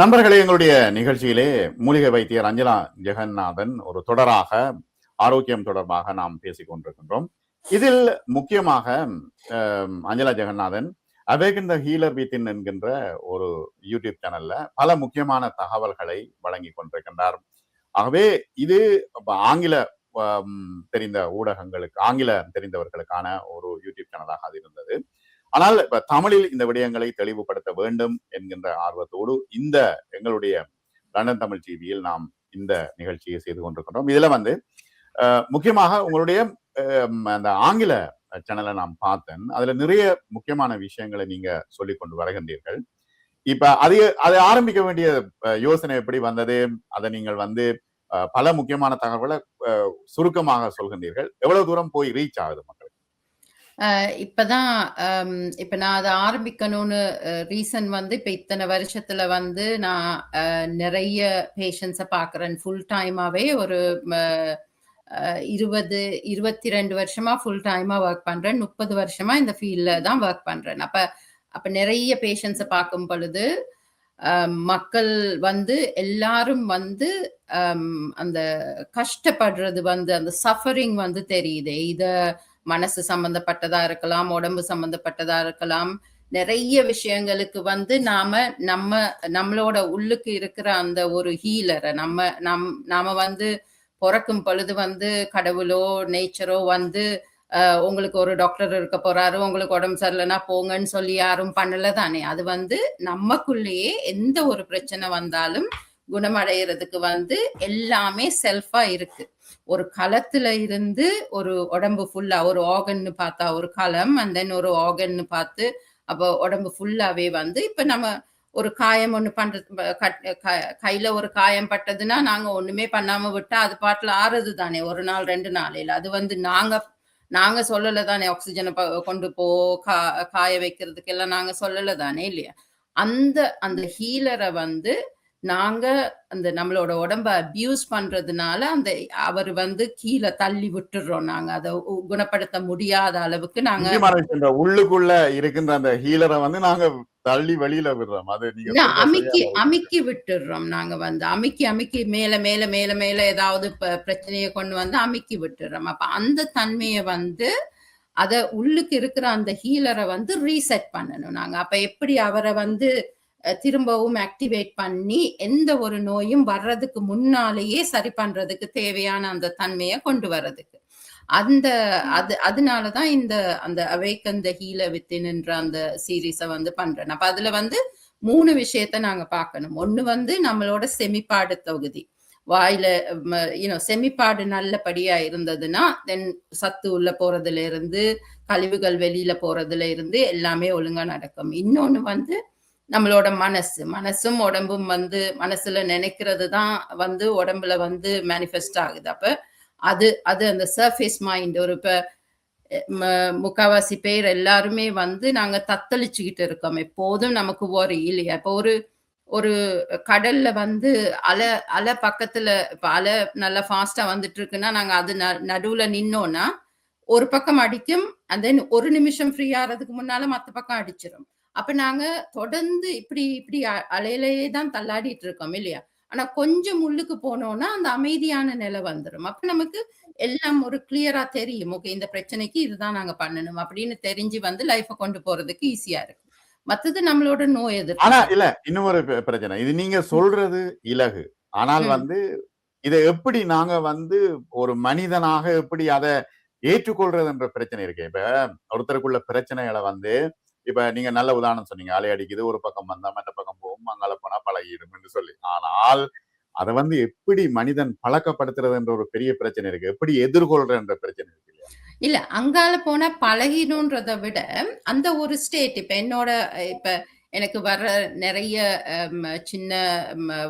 நண்பர்களே எங்களுடைய நிகழ்ச்சியிலே மூலிகை வைத்தியர் அஞ்சலா ஜெகநாதன் ஒரு தொடராக ஆரோக்கியம் தொடர்பாக நாம் பேசிக் கொண்டிருக்கின்றோம். இதில் முக்கியமாக Anjala Jeganathan awaken the healer within என்கின்ற ஒரு யூடியூப் சேனல்ல பல முக்கியமான தகவல்களை வழங்கி கொண்டிருக்கின்றார். ஆகவே இது ஆங்கில தெரிந்த ஊடகங்களுக்கு ஆங்கில தெரிந்தவர்களுக்கான ஒரு யூடியூப் சேனலாக அது இருந்தது. ஆனால் இப்ப தமிழில் இந்த விடயங்களை தெளிவுபடுத்த வேண்டும் என்கின்ற ஆர்வத்தோடு இந்த எங்களுடைய லண்டன் தமிழ் டிவியில் நாம் இந்த நிகழ்ச்சியை செய்து கொண்டிருக்கின்றோம். இதுல வந்து முக்கியமாக உங்களுடைய அந்த ஆங்கில சேனலை நான் பார்த்தேன். அதுல நிறைய முக்கியமான விஷயங்களை நீங்க சொல்லி கொண்டு வருகின்றீர்கள். இப்ப அது அதை ஆரம்பிக்க வேண்டிய யோசனை எப்படி வந்தது? அதை நீங்கள் வந்து பல முக்கியமான தகவல்களை சுருக்கமாக சொல்கின்றீர்கள். எவ்வளவு தூரம் போய் ரீச் ஆகுது மக்கள்? இப்பதான் இப்ப நான் அதை ஆரம்பிக்கணும்னு ரீசன் வந்து இப்ப இத்தனை வருஷத்துல வந்து நான் நிறைய பேஷண்ட்ஸை பார்க்குறேன் ஃபுல் டைமாவே ஒரு இருபது இருபத்தி ரெண்டு வருஷமா ஃபுல் டைமா ஒர்க் பண்றேன். முப்பது வருஷமா இந்த ஃபீல்ட்ல தான் ஒர்க் பண்றேன். அப்ப அப்ப நிறைய பேஷண்ட்ஸை பார்க்கும் பொழுது மக்கள் வந்து எல்லாரும் வந்து அந்த கஷ்டப்படுறது வந்து அந்த சஃபரிங் வந்து தெரியுது. இதை மனசு சம்பந்தப்பட்டதா இருக்கலாம் உடம்பு சம்பந்தப்பட்டதா இருக்கலாம். நிறைய விஷயங்களுக்கு வந்து நாம நம்ம நம்மளோட உள்ளுக்கு இருக்கிற அந்த ஒரு ஹீலரை நம்ம நம் நாம வந்து பிறக்கும் பொழுது வந்து கடவுளோ நேச்சரோ வந்து உங்களுக்கு ஒரு டாக்டர் இருக்க போறாரு உங்களுக்கு உடம்பு சரியில்லைன்னா போங்கன்னு சொல்லி யாரும் பண்ணல தானே அது வந்து நமக்குள்ளேயே எந்த ஒரு பிரச்சனை வந்தாலும் குணமடைகிறதுக்கு வந்து எல்லாமே செல்ஃபா இருக்கு. ஒரு களத்துல இருந்து ஒரு உடம்பு ஃபுல்லா ஒரு ஆர்கன்னு பார்த்தா ஒரு களம் அண்ட் தென் ஒரு ஆர்கன்னு பார்த்து அப்போ உடம்பு ஃபுல்லாவே வந்து இப்ப நம்ம ஒரு காயம் ஒண்ணு பண்றது கட்- க- கையில ஒரு காயம் பட்டதுன்னா நாங்க ஒண்ணுமே பண்ணாம விட்டா அது பாட்டுல ஆறுது தானே ஒரு நாள் ரெண்டு நாளையில அது வந்து நாங்க நாங்க சொல்லல தானே ஆக்சிஜனை கொண்டு போ கா காய வைக்கிறதுக்கு எல்லாம் நாங்க சொல்லல தானே இல்லையா? அந்த அந்த ஹீலரை வந்து நாங்க அந்த நம்மளோட உடம்ப அபியூஸ் பண்றதுனால அந்த அவர் வந்து கீழே தள்ளி விட்டுடுறோம் நாங்க. அதை குணப்படுத்த முடியாத அளவுக்கு நாங்க உள்ளுக்குள்ள இருக்கின்ற அந்த ஹீலரை வந்து நாங்க தள்ளி வெளியில விடுறோம். அது நீங்க அமுக்கி அமுக்கி விட்டுடுறோம் நாங்க வந்து. அமுக்கி அமுக்கி மேல மேல மேல மேல ஏதாவது பிரச்சனையை கொண்டு வந்து அமுக்கி விட்டுடுறோம் அப்ப அந்த தன்மையை வந்து அத உள்ளுக்கு இருக்கிற அந்த ஹீலரை வந்து ரீசெட் பண்ணணும் நாங்க. அப்ப எப்படி அவரை வந்து திரும்பவும் ஆக்டிவேட் பண்ணி எந்த ஒரு நோயும் வர்றதுக்கு முன்னாலேயே சரி பண்றதுக்கு தேவையான அந்த தன்மையை கொண்டு வர்றதுக்கு. அந்த அது அதனாலதான் இந்த அந்த அவேக்கன் த ஹீல வித்தின்ன்ற அந்த சீரீஸை வந்து பண்றேன். அப்ப அதுல வந்து மூணு விஷயத்த நாங்க பார்க்கணும். ஒண்ணு வந்து நம்மளோட செமிப்பாடு தொகுதி. வாயில யூனோ செமிப்பாடு நல்லபடியா இருந்ததுன்னா தென் சத்து உள்ள போறதுல இருந்து கழிவுகள் வெளியில போறதுல இருந்து எல்லாமே ஒழுங்கா நடக்கும். இன்னொன்னு வந்து நம்மளோட மனசு. மனசும் உடம்பும் வந்து மனசுல நினைக்கிறது தான் வந்து உடம்புல வந்து மேனிஃபெஸ்ட் ஆகுது. அப்ப அது அது அந்த சர்ஃபேஸ் மைண்ட் ஒரு இப்ப முக்காவாசி பேர் எல்லாருமே வந்து நாங்க தத்தளிச்சுக்கிட்டு இருக்கோம். எப்போதும் நமக்கு ஒரு இல்லையா? இப்போ ஒரு ஒரு கடல்ல வந்து அலை அலை பக்கத்துல இப்ப அலை நல்லா ஃபாஸ்டா வந்துட்டு இருக்குன்னா நாங்க அது ந- நடுவுல நின்னோம்னா ஒரு பக்கம் அடிக்கும் அண்ட் தென் ஒரு நிமிஷம் ஃப்ரீ ஆகிறதுக்கு முன்னால மற்ற பக்கம் அடிச்சிடும் அப்ப நாங்க தொடர்ந்து இப்படி இப்படி அலையிலேயே தான் தள்ளாடிட்டு இருக்கோம் இல்லையா? ஆனா கொஞ்சம் உள்ளுக்கு போனோம்னா அந்த அமைதியான நிலை வந்துடும் அப்ப நமக்கு எல்லாம் ஒரு கிளியரா தெரியும். ஓகே இந்த பிரச்சனைக்கு இதுதான் நாங்க பண்ணணும் அப்படின்னு தெரிஞ்சு வந்து லைஃப கொண்டு போறதுக்கு ஈஸியா இருக்கு மத்தது நம்மளோட நோய் எதிர்ப்பு. ஆனா இல்ல இன்னொரு பிர- பிரச்சனை. இது நீங்க சொல்றது இலகு. ஆனால். வந்து இதை எப்படி நாங்க வந்து ஒரு மனிதனாக எப்படி அதை ஏற்றுக்கொள்றதுன்ற பிரச்சனை இருக்கு. இப்ப ஒருத்தருக்குள்ள பிரச்சனைகளை வந்து இப்ப நீங்க நல்ல உதாரணம் சொன்னீங்க. அலை அடிக்குது ஒரு பக்கம் வந்தா மற்ற பக்கம் போகும் அங்கால போனா பழகிடும் என்று சொல்லி. ஆனால் அதை வந்து எப்படி மனிதன் பழக்கப்படுத்துறதுன்ற ஒரு பெரிய பிரச்சனை இருக்கு. எப்படி எதிர்கொள்றன்ற பிரச்சனை இருக்கு இல்ல அங்கால போனா பழகிடும்ன்றத விட அந்த ஒரு ஸ்டேட் இப்ப என்னோட இப்ப எனக்கு வர்ற நிறைய சின்ன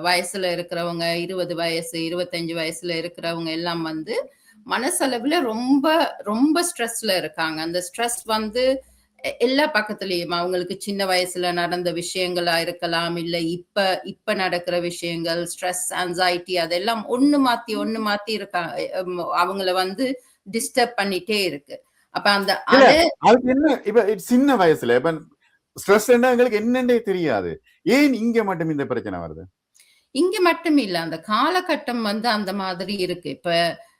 வயசுல இருக்கிறவங்க இருபது வயசு இருபத்தஞ்சு வயசுல இருக்கிறவங்க எல்லாம் வந்து மனசளவுல ரொம்ப ரொம்ப ஸ்ட்ரெஸ்ல இருக்காங்க. அந்த ஸ்ட்ரெஸ் வந்து எல்லா பக்கத்துலயும். அவங்களுக்கு சின்ன வயசுல நடந்த விஷயங்களா இருக்கலாம் இல்ல இப்ப இப்ப நடக்கிற விஷயங்கள் ஸ்ட்ரெஸ் anxiety அதெல்லாம் ஒண்ணு மாத்தி ஒண்ணு மாத்தி இருக்காங்க ஹம், அவங்கள வந்து டிஸ்டர்ப் பண்ணிட்டே இருக்கு. அப்ப அந்த அதுக்கு என்ன இப்ப சின்ன வயசுல இப்ப ஸ்ட்ரெஸ் எங்களுக்கு என்னன்னே தெரியாது. ஏன் இங்க மட்டும் இந்த பிரச்சனை வருது? இங்க மட்டும் இல்ல அந்த காலகட்டம் வந்து அந்த மாதிரி இருக்கு. இப்ப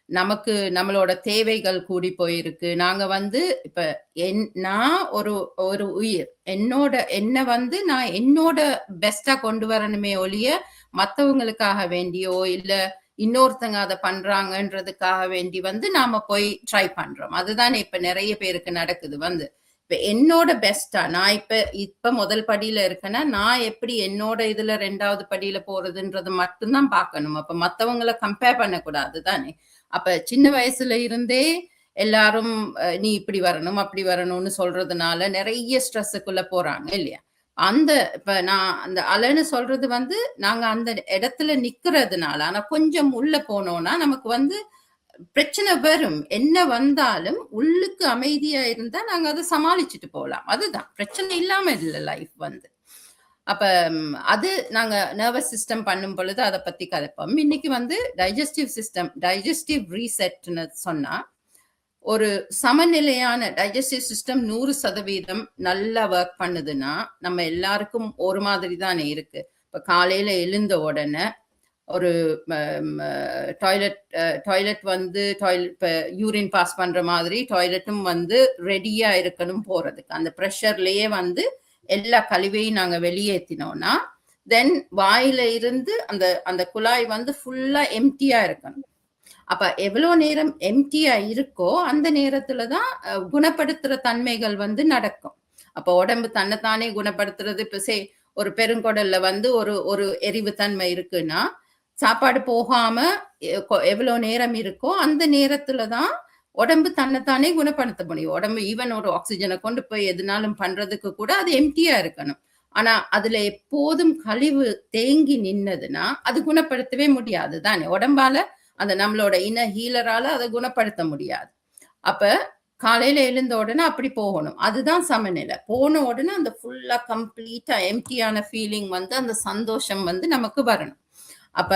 நமக்கு நம்மளோட தேவைகள் கூடி போயிருக்கு. நாங்க வந்து இப்ப என் நான் ஒரு ஒரு உயிர். என்னோட என்ன வந்து நான் என்னோட பெஸ்டா கொண்டு வரணுமே ஒழிய மத்தவங்களுக்காக வேண்டியோ இல்ல இன்னொருத்தங்க அதை பண்றாங்கன்றதுக்காக வேண்டி வந்து நாம போய் ட்ரை பண்றோம். அதுதான் இப்ப நிறைய பேருக்கு நடக்குது வந்து. இப்ப என்னோட பெஸ்டா நான் இப்ப இப்ப முதல் படியில இருக்கேன்னா நான் எப்படி என்னோட இதுல ரெண்டாவது படியில போறதுன்றது மட்டும்தான் பார்க்கணும். அப்ப மத்தவங்களை கம்பேர் பண்ணக்கூடாது தானே? அப்ப சின்ன வயசுல இருந்தே எல்லாரும் நீ இப்படி வரணும் அப்படி வரணும்னு சொல்றதுனால நிறைய ஸ்ட்ரெஸ்ஸுக்குள்ள போறாங்க இல்லையா? அந்த இப்ப நான் அந்த அலைன்னு சொல்றது வந்து நாங்க அந்த இடத்துல நிக்கிறதுனால ஆனா கொஞ்சம் உள்ள போனோம்னா நமக்கு வந்து பிரச்சனை வரும். என்ன வந்தாலும் உள்ளுக்கு அமைதியா இருந்தா நாங்க அதை சமாளிச்சுட்டு போகலாம். அதுதான். பிரச்சனை இல்லாம இல்லை லைஃப் வந்து. அப்ப அது நாங்க நர்வஸ் சிஸ்டம் பண்ணும் பொழுது அதை பத்தி கதைப்போம். இன்னைக்கு வந்து டைஜஸ்டிவ் சிஸ்டம் டைஜஸ்டிவ் ரீசெட்னு சொன்னா ஒரு சமநிலையான டைஜஸ்டிவ் சிஸ்டம் நூறு சதவீதம் நல்லா ஒர்க் பண்ணுதுன்னா நம்ம எல்லாருக்கும் ஒரு மாதிரி தானே இருக்கு. இப்ப காலையில எழுந்த உடனே ஒரு டாய்லெட் டாய்லெட் வந்து டாய்லெட் இப்போ யூரின் பாஸ் பண்ற மாதிரி டாய்லெட்டும் வந்து ரெடியா இருக்கணும் போறதுக்கு. அந்த ப்ரெஷர்லயே வந்து எல்லா கழிவையும் நாங்க வெளியேற்றினோம்னா தென் வாயில இருந்து அந்த அந்த குழாய் வந்து ஃபுல்லா எம்டியா இருக்கணும். அப்ப எவ்வளவு நேரம் எம்டியா இருக்கோ அந்த நேரத்துல தான் குணப்படுத்துற தன்மைகள் வந்து நடக்கும். அப்ப உடம்பு தன்னைத்தானே குணப்படுத்துறது. இப்ப சே ஒரு பெருங்கொடல்ல வந்து ஒரு ஒரு எரிவு தன்மை இருக்குன்னா சாப்பாடு போகாம எ- கொ- எவ்வளவு நேரம் இருக்கோ அந்த நேரத்துல தான் உடம்பு தன்னைத்தானே குணப்படுத்த முடியும் உடம்பு ஈவன் ஒரு ஆக்சிஜனை கொண்டு போய் எதுனாலும் பண்றதுக்கு கூட அது எம்டியா இருக்கணும். ஆனா அதுல எப்போதும் கழிவு தேங்கி நின்னதுன்னா அது குணப்படுத்தவே முடியாது. தானே உடம்பால அந்த நம்மளோட இன ஹீலரால அதை குணப்படுத்த முடியாது. அப்ப காலையில எழுந்த உடனே அப்படி போகணும். அதுதான் சமநிலை. போன உடனே அந்த ஃபுல்லா கம்ப்ளீட்டா எம்டியான ஃபீலிங் வந்து அந்த சந்தோஷம் வந்து நமக்கு வரணும். அப்ப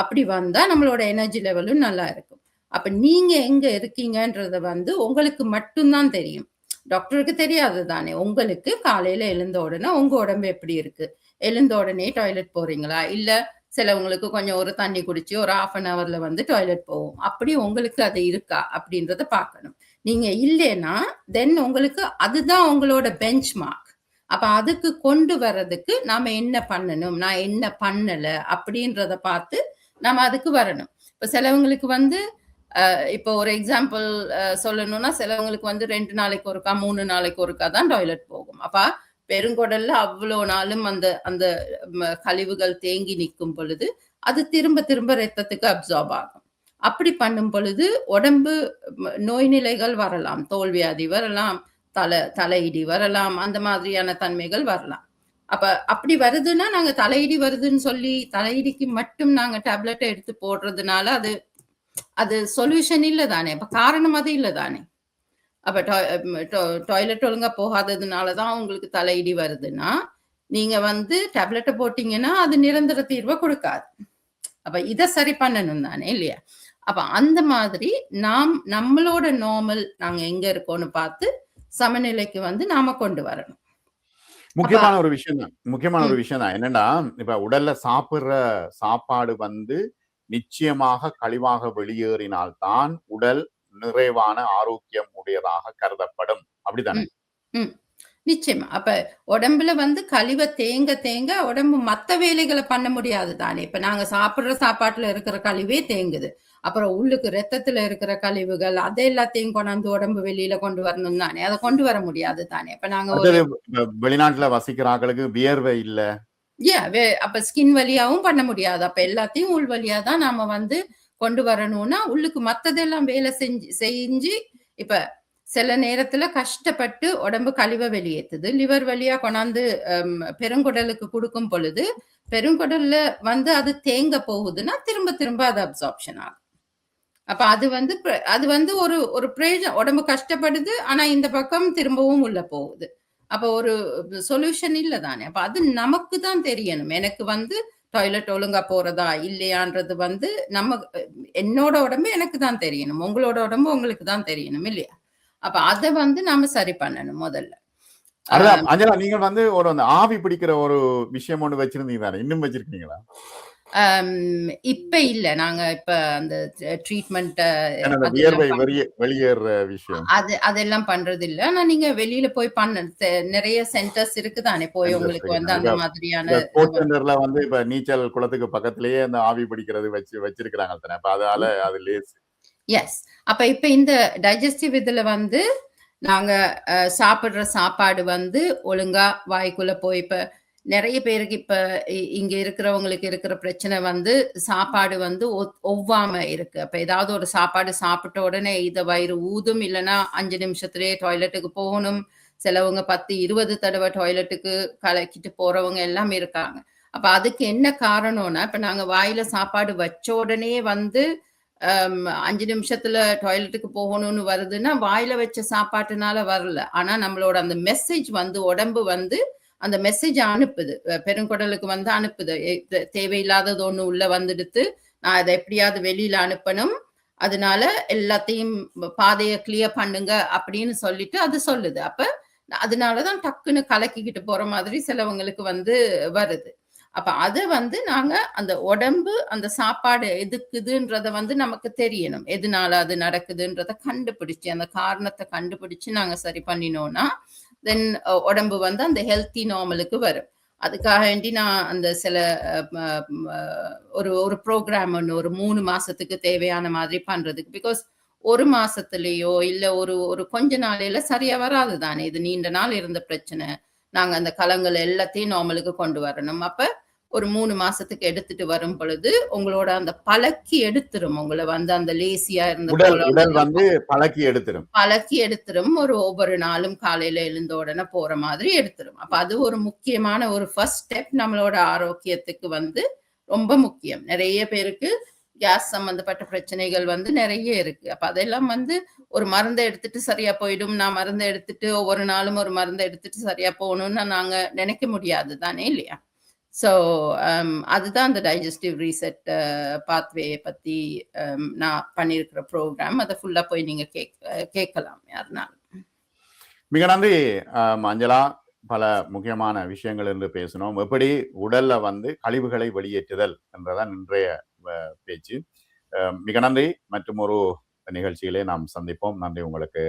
அப்படி வந்தா நம்மளோட எனர்ஜி லெவலும் நல்லா இருக்கும். அப்ப நீங்க எங்க இருக்கீங்கன்றத வந்து உங்களுக்கு மட்டும்தான் தெரியும். டாக்டருக்கு தெரியாது தானே உங்களுக்கு காலையில எழுந்த உடனே உங்க உடம்பு எப்படி இருக்கு? எழுந்த உடனே டாய்லெட் போறீங்களா? இல்ல சிலவங்களுக்கு கொஞ்சம் ஒரு தண்ணி குடிச்சு ஒரு ஆஃப் அன் ஹவர்ல வந்து டாய்லெட் போவோம். அப்படி உங்களுக்கு அது இருக்கா? அப்படின்றத பார்க்கணும். நீங்க இல்லைன்னா தென் உங்களுக்கு அதுதான் உங்களோட பெஞ்ச் மார்க் அப்ப அதுக்கு கொண்டு வர்றதுக்கு நாம என்ன பண்ணணும்? நான் என்ன பண்ணல? அப்படின்றத பார்த்து நம்ம அதுக்கு வரணும். இப்ப சிலவங்களுக்கு வந்து இப்போ ஒரு எக்ஸாம்பிள் சொல்லணும்னா சிலவங்களுக்கு வந்து ரெண்டு நாளைக்கு ஒருக்கா மூணு நாளைக்கு ஒருக்கா தான் டாய்லெட் போகும். அப்பா பெருங்கொடல்ல அவ்வளோ நாளும் அந்த அந்த கழிவுகள் தேங்கி நிற்கும் பொழுது அது திரும்ப திரும்ப ரத்தத்துக்கு அப்சார்ப் ஆகும். அப்படி பண்ணும் பொழுது உடம்பு நோய் நிலைகள் வரலாம். தோல்வியாதி வரலாம் தலை தலையிடி வரலாம் அந்த மாதிரியான தன்மைகள் வரலாம். அப்ப அப்படி வருதுன்னா நாங்க தலையிடி வருதுன்னு சொல்லி தலையிடிக்கு மட்டும் நாங்க டேப்லெட்டை எடுத்து போடுறதுனால அது அது சொல்யூஷன் இல்ல தானே அப்ப காரணம் அது இல்ல தானே அப்ப டாய்லெட் ஒழுங்கா போகாததுனால தான் உங்களுக்கு தலையிடி வருதுன்னா நீங்க வந்து டேப்லெட்டை போட்டீங்கன்னா அது நிரந்தர தீர்வை கொடுக்காது. அப்ப இதை சரி பண்ணணும் தானே இல்லையா? அப்ப அந்த மாதிரி நாம் நம்மளோட நார்மல் நாங்க எங்க இருக்கோம்னு பார்த்து சமநிலைக்கு வந்து நாம கொண்டு வரணும். முக்கியமான ஒரு விஷயம் தான் முக்கியமான ஒரு விஷயம் தான் என்னன்னா இப்ப உடல்ல சாப்பிடுற சாப்பாடு வந்து நிச்சயமாக கழிவாக வெளியேறினால்தான் உடல் நிறைவான ஆரோக்கியம் உடையதாக கருதப்படும். அப்படித்தானே நிச்சயமா. அப்ப உடம்புல வந்து கழிவை தேங்க தேங்க உடம்பு மத்த வேலைகளை பண்ண முடியாது தானே. இப்ப நாங்க சாப்பிடுற சாப்பாட்டுல இருக்கிற கழிவே தேங்குது. அப்புறம் உள்ளுக்கு ரத்தத்துல இருக்கிற கழிவுகள் அதை எல்லாத்தையும் கொண்டாந்து உடம்பு வெளியில கொண்டு வரணும் தானே. அதை கொண்டு வர முடியாது தானே. இப்ப நாங்க வெளிநாட்டுல வசிக்கிற ஆட்களுக்கு வியர்வை இல்ல? Yeah, வே- அப்ப ஸ்கின் வழியாவும் பண்ண முடியாது. அப்ப எல்லாத்தையும் உள் வழியா தான் நாம வந்து கொண்டு வரணும்னா உள்ளுக்கு மத்ததெல்லாம் வேலை செஞ்சு செஞ்சு இப்ப சில நேரத்துல கஷ்டப்பட்டு உடம்பு கழிவை வெளியேற்றுது லிவர் வழியா கொண்டாந்து பெருங்குடலுக்கு கொடுக்கும் பொழுது பெருங்குடல்ல வந்து அது தேங்க போகுதுன்னா திரும்ப திரும்ப அது அப்சார்ப்ஷன் ஆகும். அப்ப அது வந்து அது வந்து ஒரு ஒரு பிரயோஜனம் உடம்பு கஷ்டப்படுது ஆனா இந்த பக்கம் திரும்பவும் உள்ள போகுது. அப்ப ஒரு சொல்யூஷன் இல்ல தானே அப்ப அது நமக்கு தான் தெரியணும். எனக்கு வந்து டாய்லெட் ஒழுங்கா போறதா இல்லையான்றது வந்து நம்ம என்னோட உடம்பு எனக்கு தான் தெரியணும். உங்களோட உடம்பு உங்களுக்கு தான் தெரியணும் இல்லையா? அப்ப அதை வந்து நாம சரி பண்ணணும் முதல்ல. அஞ்சலா நீங்க வந்து ஒரு ஆவி பிடிக்கிற ஒரு விஷயம் ஒண்ணு வச்சிருந்தீங்க தானே? இன்னும் வச்சிருக்கீங்களா? இப்ப இல்ல. நாங்க இப்ப அந்த ட்ரீட்மெண்ட் அது அதெல்லாம் பண்றது இல்ல ஆனா நீங்க வெளியில போய் பண்ண நிறைய சென்டர்ஸ் இருக்குதானே? போய் உங்களுக்கு. வந்து அந்த மாதிரியான சென்டர்ல வந்து இப்ப நீச்சல் குளத்துக்கு பக்கத்திலேயே அந்த ஆவி பிடிக்கிறது வச்சு வச்சிருக்கிறாங்க அப்ப அதால அது லேஸ் எஸ் அப்ப இப்ப இந்த டைஜஸ்டிவ் இதுல வந்து நாங்க சாப்பிடுற சாப்பாடு வந்து ஒழுங்கா வாய்க்குள்ள போய் இப்ப நிறைய பேருக்கு இப்ப இ- இங்க இருக்கிறவங்களுக்கு இருக்கிற பிரச்சனை வந்து சாப்பாடு வந்து ஒத்- ஒவ்வாம இருக்கு. அப்ப ஏதாவது ஒரு சாப்பாடு சாப்பிட்ட உடனே இத வயிறு ஊதும் இல்லைன்னா அஞ்சு நிமிஷத்துலயே டாய்லெட்டுக்கு போகணும். சிலவங்க பத்து இருபது தடவை டாய்லெட்டுக்கு கலக்கிட்டு போறவங்க எல்லாம் இருக்காங்க. அப்ப அதுக்கு என்ன காரணம்னா இப்ப நாங்க வாயில சாப்பாடு வச்ச உடனே வந்து அஞ்சு நிமிஷத்துல டாய்லெட்டுக்கு போகணும்னு வருதுன்னா வாயில வச்ச சாப்பாட்டுனால வரல. ஆனா நம்மளோட அந்த மெசேஜ் வந்து உடம்பு வந்து அந்த மெசேஜ் அனுப்புது. பெருங்குடலுக்கு வந்து அனுப்புது. தேவையில்லாதது ஒண்ணு உள்ள வந்துடுத்து நான் அதை எப்படியாவது வெளியில அனுப்பணும். அதனால எல்லாத்தையும் பாதையை கிளியர் பண்ணுங்க அப்படின்னு சொல்லிட்டு அது சொல்லுது. அப்ப அதனாலதான் டக்குன்னு கலக்கிக்கிட்டு போற மாதிரி சிலவங்களுக்கு வந்து வருது. அப்ப அது வந்து நாங்க அந்த உடம்பு அந்த சாப்பாடு எதுக்குதுன்றத வந்து நமக்கு தெரியணும். எதனால அது நடக்குதுன்றத கண்டுபிடிச்சு அந்த காரணத்தை கண்டுபிடிச்சு நாங்க சரி பண்ணினோம்னா தென் uh, உடம்பு வந்து அந்த ஹெல்த்தி நார்மலுக்கு வரும். அதுக்காக வேண்டி நான் அந்த சில ஒரு ஒரு ப்ரோக்ராம் ஒன்று ஒரு மூணு மாசத்துக்கு தேவையான மாதிரி பண்றதுக்கு. பிகாஸ் ஒரு மாசத்துலேயோ இல்லை ஒரு ஒரு கொஞ்ச நாளையில சரியா வராது தானே. இது நீண்ட நாள் இருந்த பிரச்சனை. நாங்கள் அந்த களங்கள் எல்லாத்தையும் நார்மலுக்கு கொண்டு வரணும். அப்போ ஒரு மூணு மாசத்துக்கு எடுத்துட்டு வரும் பொழுது உங்களோட அந்த பழக்கி எடுத்துரும். உங்களை வந்து அந்த லேசியா இருந்த வந்து பழக்கி எடுத்துரும். பழக்கி எடுத்துரும். ஒரு ஒவ்வொரு நாளும் காலையில எழுந்த உடனே போற மாதிரி எடுத்துரும். அப்ப அது ஒரு முக்கியமான ஒரு ஃபர்ஸ்ட் ஸ்டெப் நம்மளோட ஆரோக்கியத்துக்கு வந்து ரொம்ப முக்கியம். நிறைய பேருக்கு கேஸ் சம்பந்தப்பட்ட பிரச்சனைகள் வந்து நிறைய இருக்கு. அப்ப அதெல்லாம் வந்து ஒரு மருந்தை எடுத்துட்டு சரியா போயிடும். நான் மருந்தை எடுத்துட்டு ஒவ்வொரு நாளும் ஒரு மருந்தை எடுத்துட்டு சரியா போகணும்னு நாங்க நினைக்க முடியாது தானே இல்லையா? ஸோ um, அதுதான் அந்த டைஜஸ்டிவ் ரீசெட் பாத்வே பற்றி நான் பண்ணியிருக்கிற ப்ரோக்ராம் அதை ஃபுல்லாக போய் நீங்கள் கேக் கேட்கலாம் யாருனாலும். மிக நன்றி. மஞ்சளா பல முக்கியமான விஷயங்கள் என்று பேசினோம். எப்படி உடல்ல வந்து கழிவுகளை வெளியேற்றுதல் என்றதான் இன்றைய பேச்சு. மிக நன்றி. மற்றும் ஒரு நிகழ்ச்சியிலே நாம் சந்திப்போம். நன்றி உங்களுக்கு.